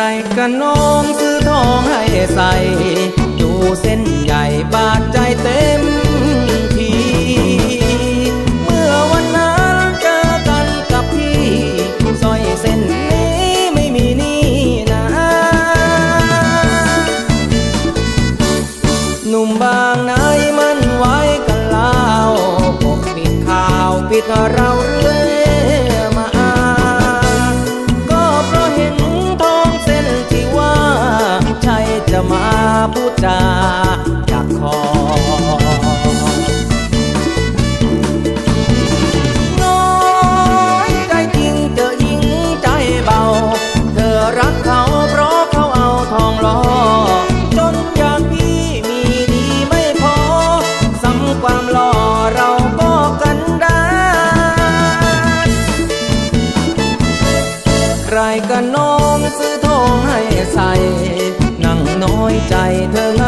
กันน้องซื้อทองให้ใส่ดูเส้นใหญ่บาดใจเต็มที เมื่อวันนั้นเจอกันกับพี่สร้อยเส้นนี้ไม่มีนี่นะ หนุ่มบางนายมันไว้กันเล่าปกปิดข่าวปิดเราายกันน้องซื้อทองให้ใส่นั่งน้อยใจเธอไง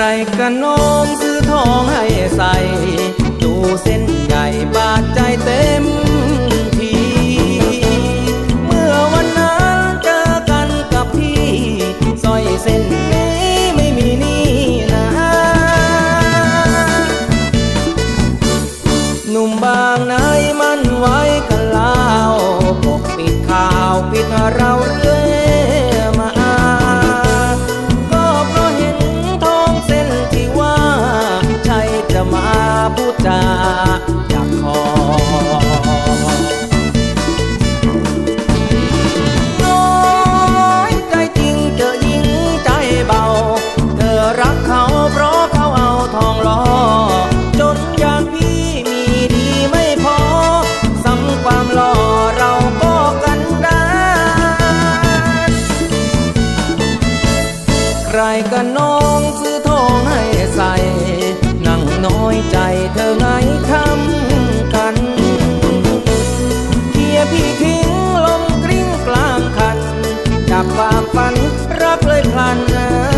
รกันน้องซื้อทองให้ใส่ดูเส้นใหญ่บาดใจเต็มที เมื่อวันนั้นเจอกันกับพี่สร้อยเส้นนี้ไม่มีนี่นะ หนุ่มบางนายมันไว้กันล่าปกปิดข่าวปิดเรา รกันน้องซื้อทองให้ใส่นั่งน้อยใจเธอไงคำกันเพียพี่ทิ้งลมกริ้งกลางคันจับความฝันรักเลยพลันจน